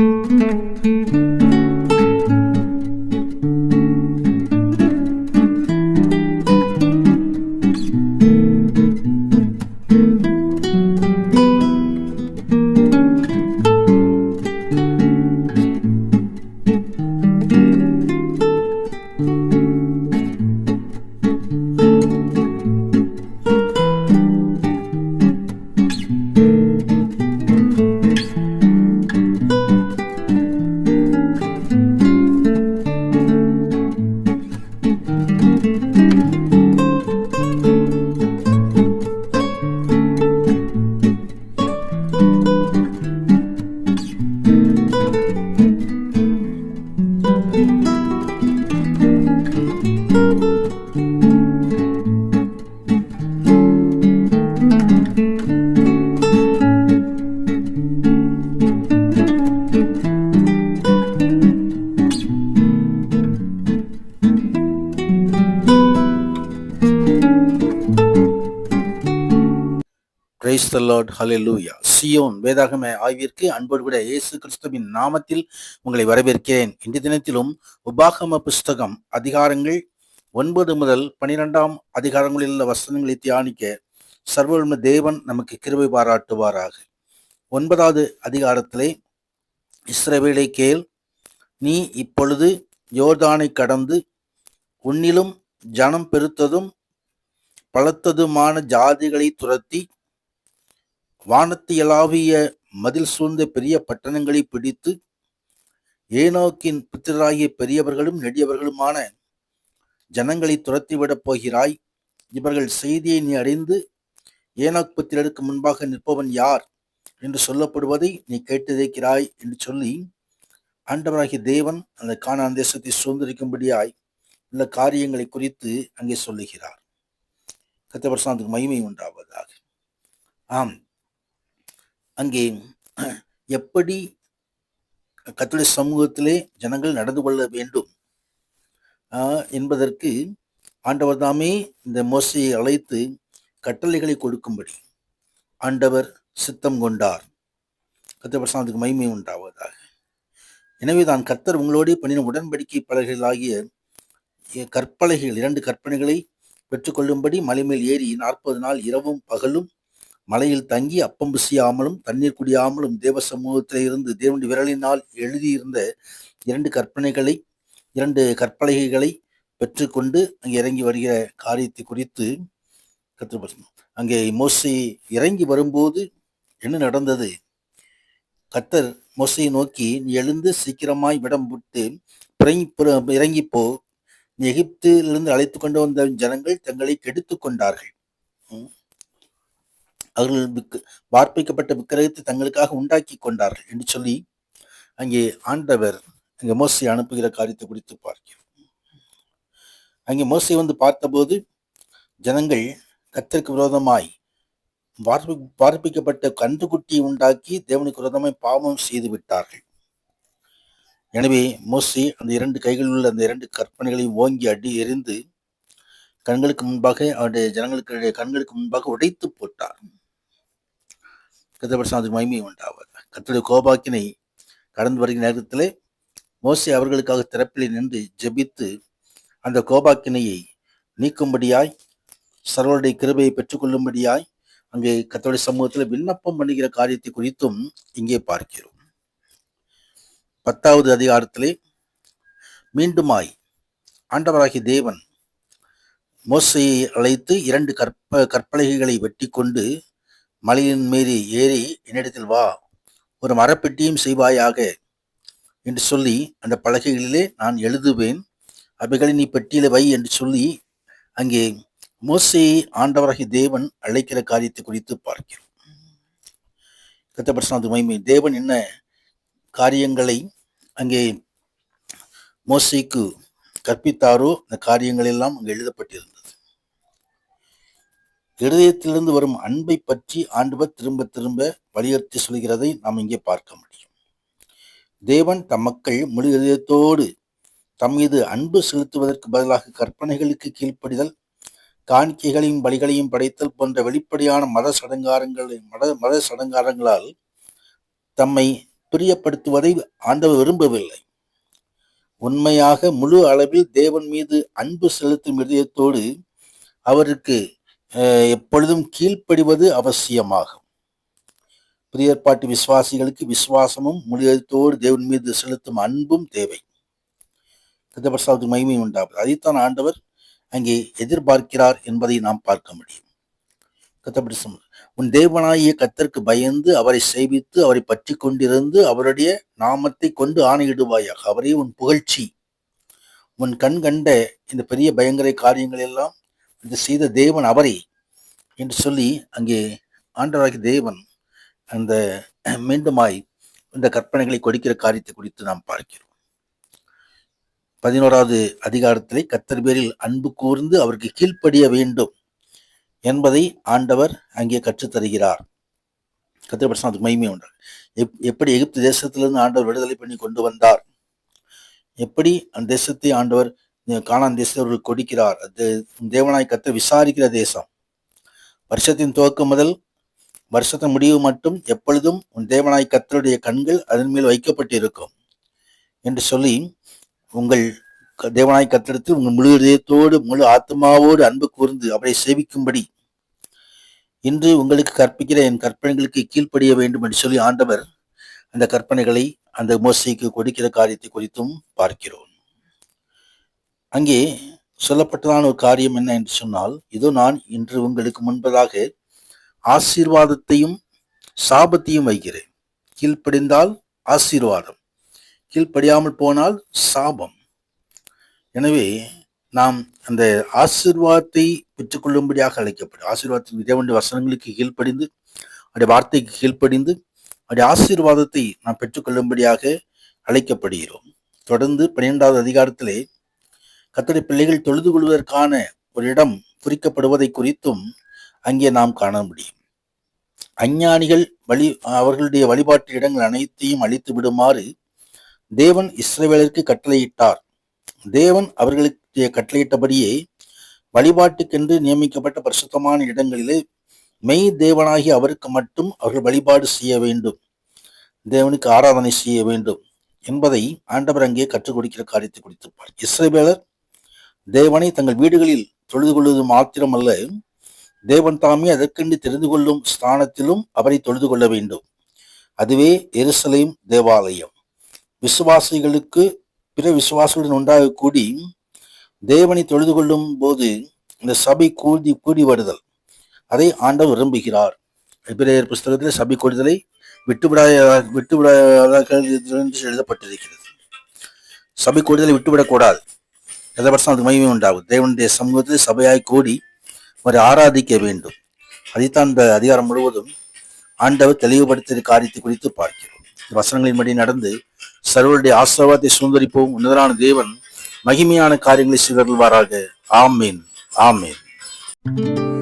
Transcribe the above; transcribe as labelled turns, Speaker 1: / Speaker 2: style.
Speaker 1: う。praise the Lord hallelujah Zion வேதாகம ஆய்விற்கு அன்போடு கூட இயேசு கிறிஸ்துவின் நாமத்தில் உங்களை வரவேற்கிறேன். இந்த தினத்திலும் உபாகம புஸ்தகம் அதிகாரங்கள் ஒன்பது முதல் பனிரெண்டாம் அதிகாரங்களில் உள்ள வசனங்களை தியானிக்க சர்வவல்ல தேவன் நமக்கு கிருபை பாராட்டுவாராக. ஒன்பதாவது அதிகாரத்திலே இஸ்ரவேலை கேள் நீ இப்பொழுது யோர்தானை கடந்து உன்னிலும் ஜனம் பெருத்ததும் பலத்ததுமான ஜாதிகளை துரத்தி வானத்தியலாவிய மதில் சூழ்ந்த பெரிய பட்டணங்களை பிடித்து ஏனோக்கின் புத்திரராகிய பெரியவர்களும் நெடியவர்களுமான ஜனங்களை துரத்திவிடப் போகிறாய். இவர்கள் செய்தியை நீ அறிந்து ஏனோக் புத்திரருக்கு முன்பாக நிற்பவன் யார் என்று சொல்லப்படுவதை நீ கேட்டிருக்கிறாய் என்று சொல்லி ஆண்டவராகிய தேவன் அந்த காணான் தேசத்தை சுதந்திரிக்கும்படியாய் உள்ள காரியங்களை குறித்து அங்கே சொல்லுகிறார். கத்தபரசாந்துக்கு மகிமை உண்டாவதாக. ஆம். அங்கே எப்படி கத்துடைய சமூகத்திலே ஜனங்கள் நடந்து கொள்ள வேண்டும்? என்பதற்கு ஆண்டவர் தாமே இந்த மோசையை அழைத்து கட்டளைகளை கொடுக்கும்படி ஆண்டவர் சித்தம் கொண்டார். கத்தபிரசாந்துக்கு மகிமை உண்டாவதாக. எனவே தான் கர்த்தர் உங்களோடே பண்ணின உடன்படிக்கை பலகைகளாகிய எ- கற்பலகைகள் இரண்டு கற்பனைகளை பெற்றுக்கொள்ளும்படி மலை மேல் ஏறி நாற்பது நாள் இரவும் பகலும் மலையில் தங்கி அப்பம் புசியாமலும் தண்ணீர் குடியாமலும் தேவ சமூகத்திலே இருந்து தேவனுடைய விரலினால் எழுதியிருந்த இரண்டு கற்பனைகளை இரண்டு கற்பலகைகளை பெற்றுக்கொண்டு அங்கே இறங்கி வருகிற காரியத்தை குறித்து கற்றுப்படும் அங்கே மோசி இறங்கி வரும்போது என்ன நடந்தது? கத்தர் மோசையை நோக்கி நீ எழுந்து சீக்கிரமாய் விடம் விட்டு பிறங்கி இறங்கி நீ எகிப்திலிருந்து அழைத்து கொண்டு வந்த ஜனங்கள் தங்களை கெடுத்துக் கொண்டார்கள் அவர்கள் விக்கு- வார்ப்பிக்கப்பட்ட விக்கிரகத்தை தங்களுக்காக உண்டாக்கி கொண்டார்கள் என்று சொல்லி அங்கே ஆண்டவர் அங்கே மோசை அனுப்புகிற காரியத்தை குறித்து பார்க்கிறோம். அங்கே மோசை வந்து பார்த்தபோது ஜனங்கள் கத்திற்கு விரோதமாய் வார்ப்பி வார்ப்பிக்கப்பட்ட கன்றுக்குட்டியை உண்டாக்கி தேவனுக்கு விரோதமாய் பாவம் செய்து விட்டார்கள். எனவே மோசி அந்த இரண்டு கைகளில் உள்ள அந்த இரண்டு கற்பனைகளையும் ஓங்கி அடி எறிந்து கண்களுக்கு முன்பாக அவருடைய ஜனங்களுக்கு கண்களுக்கு முன்பாக உடைத்து போட்டார். கத்தபரசாதுக்கு மகிமை உண்டாவது கர்த்தருடைய கோபாக்கினை கடந்து வருகிற நேரத்திலே மோசை அவர்களுக்காக திறப்பிலே நின்று ஜெபித்து அந்த கோபாக்கினையை நீக்கும்படியாய் சர்வருடைய கிருபையை பெற்றுக்கொள்ளும்படியாய் அங்கே கத்தோடைய சமூகத்தில் விண்ணப்பம் பண்ணுகிற காரியத்தை குறித்தும் இங்கே பார்க்கிறோம். பத்தாவது அதிகாரத்திலே மீண்டுமாய் ஆண்டவராகிய தேவன் மோசையை அழைத்து இரண்டு கற்ப கற்பலகைகளை வெட்டி கொண்டு மலையின் மீறி ஏறி என்னிடத்தில் வா. ஒரு மரப்பெட்டியும் செய்வாயாக என்று சொல்லி அந்த பலகைகளிலே நான் எழுதுவேன். அவைகளை நீ பெட்டியில வை என்று சொல்லி அங்கே மோசையை ஆண்டவராகிய தேவன் அழைக்கிற காரியத்தை குறித்து பார்க்கிறோம். கத்தபர்சனாது மகிமை. தேவன் என்ன காரியங்களை அங்கே மோசைக்கு கற்பித்தாரோ அந்த காரியங்கள் எல்லாம் அங்கே எழுதப்பட்டிருந்தது. இருதயத்திலிருந்து வரும் அன்பை பற்றி ஆண்டவர் திரும்ப திரும்ப வலியுறுத்தி சொல்கிறதை நாம் இங்கே பார்க்க முடியும். தேவன் தம் மக்கள் முழு இதயத்தோடு தம் மீது அன்பு செலுத்துவதற்கு பதிலாக கற்பனைகளுக்கு கீழ்ப்படிதல் காணிக்கைகளையும் பலிகளையும் படைத்தல் போன்ற வெளிப்படையான மத சடங்காரங்களை மத மத சடங்காரங்களால் தம்மை பிரியப்படுத்துவதை ஆண்டவர் விரும்பவில்லை. உண்மையாக முழு அளவில் தேவன் மீது அன்பு செலுத்தும் இதயத்தோடு அவருக்கு எப்பொழுதும் கீழ்ப்படிவது அவசியமாகும். புதிய ஏற்பாட்டு விசுவாசிகளுக்கு விசுவாசமும் முழுதத்தோடு தேவன் மீது செலுத்தும் அன்பும் தேவை. கதபர்சாவுக்கு மகிமை உண்டாவது. அதைத்தான் ஆண்டவர் அங்கே எதிர்பார்க்கிறார் என்பதை நாம் பார்க்க முடியும். கத்தப்படி உன் தேவனாகிய கத்தருக்கு பயந்து அவரை சேவித்து அவரை பற்றி கொண்டிருந்து அவருடைய நாமத்தை கொண்டு ஆணையிடுவாயாக. அவரே உன் புகழ்ச்சி. உன் கண் கண்ட இந்த பெரிய பயங்கர காரியங்கள் எல்லாம் இது செய்த தேவன் அவரே என்று சொல்லி அங்கே ஆண்டவராகிய தேவன் அந்த மீண்டுமாய் இந்த கற்பனைகளை கொடுக்கிற காரியத்தை குறித்து நாம் பார்க்கிறோம். பதினோராவது அதிகாரத்திலே கத்தர் பேரில் அன்பு கூர்ந்து அவருக்கு கீழ்ப்படிய வேண்டும் என்பதை ஆண்டவர் அங்கே கற்றுத்தருகிறார். கத்திர பிரசனத்துக்கு மகிமை உண்டார் எப் எப்படி எகிப்து தேசத்திலிருந்து ஆண்டவர் விடுதலை பண்ணி கொண்டு வந்தார்? எப்படி அந்த தேசத்தை ஆண்டவர் காணான் கானான் தேசத்தவர்கள் கொடுக்கிறார். அது தேவனாய் கத்த விசாரிக்கிற தேசம். வருஷத்தின் துவக்கம் முதல் வருஷத்தின் முடிவு மட்டும் எப்பொழுதும் உன் தேவனாய் கத்தருடைய கண்கள் அதன் மேல் வைக்கப்பட்டிருக்கும் என்று சொல்லி உங்கள் க- தேவனாய் கத்தெடுத்து உங்கள் முழு இதயத்தோடு முழு ஆத்மாவோடு அன்பு கூர்ந்து அவரை சேவிக்கும்படி இன்று உங்களுக்கு கற்பிக்கிற என் கற்பனைகளுக்கு கீழ்ப்படிய வேண்டும் என்று சொல்லி ஆண்டவர் அந்த கற்பனைகளை அந்த மோசைக்கு கொடுக்கிற காரியத்தை குறித்தும் பார்க்கிறோம். அங்கே சொல்லப்பட்டதான ஒரு காரியம் என்ன என்று சொன்னால் இதோ நான் இன்று உங்களுக்கு முன்பதாக ஆசீர்வாதத்தையும் சாபத்தையும் வைக்கிறேன். கீழ்ப்படிந்தால் ஆசீர்வாதம் கீழ்ப்படியாமல் போனால் சாபம். எனவே நாம் அந்த ஆசீர்வாதத்தை பெற்றுக்கொள்ளும்படியாக அழைக்கப்படும். ஆசீர்வாதத்தின் தேவனுடைய வசனங்களுக்கு கீழ்ப்படிந்து அவருடைய வார்த்தைக்கு கீழ்ப்படிந்து அவருடைய ஆசீர்வாதத்தை நாம் பெற்றுக்கொள்ளும்படியாக அழைக்கப்படுகிறோம். தொடர்ந்து பன்னிரெண்டாவது அதிகாரத்திலே கத்தடி பிள்ளைகள் தொழுது கொள்வதற்கான ஒரு இடம் குறிக்கப்படுவதை குறித்தும் அங்கே நாம் காண முடியும். அஞ்ஞானிகள் வழி அவர்களுடைய வழிபாட்டு இடங்கள் அனைத்தையும் அழித்து விடுமாறு தேவன் இஸ்ரேவேலருக்கு கட்டளையிட்டார். தேவன் அவர்களுக்கு கட்டளையிட்டபடியே வழிபாட்டுக்கென்று நியமிக்கப்பட்ட பரிசுத்தமான இடங்களிலே மெய் தேவனாகி அவருக்கு மட்டும் அவர்கள் வழிபாடு செய்ய வேண்டும். தேவனுக்கு ஆராதனை செய்ய வேண்டும் என்பதை ஆண்டவர் அங்கே கற்றுக் கொடுக்கிற காரியத்தை குறித்திருப்பார். இஸ்ரேவேலர் தேவனை தங்கள் வீடுகளில் தொழுது கொள்வது மாத்திரமல்ல தேவன் தாமே அதற்கென்று தெரிந்து கொள்ளும் ஸ்தானத்திலும் அவரை தொழுது கொள்ள வேண்டும் அதுவே எருசலேம் தேவாலயம் விசுவாசிகளுக்கு பிற விசுவாசிகளுடன் ஒன்றாக கூடி தேவனை தொழுது கொள்ளும் போது இந்த சபை கூடி கூடி வருதல் அதை ஆண்டவர் விரும்புகிறார் எபிரேயர் புஸ்தகத்தில் சபை கூடுதலை விட்டுவிடாத விட்டுவிடாத என்று எழுதப்பட்டிருக்கிறது சபை கூடுதலை விட்டுவிடக்கூடாது எதபட்சம் அது மகிமை உண்டாகும். தேவனுடைய சமூகத்தில் சபையாய் கூடி அவரை ஆராதிக்க வேண்டும். அதைத்தான் இந்த அதிகாரம் முழுவதும் ஆண்டவர் தெளிவுபடுத்திய காரியத்தை குறித்து பார்க்கிறோம். வசனங்களின் வசனங்களின்படி நடந்து சர்வருடைய ஆசிரவாதத்தை சுந்தரிப்போம் உன்னதரான தேவன் மகிமையான காரியங்களை செய்தருள்வாராக. ஆமீன். ஆமீன்.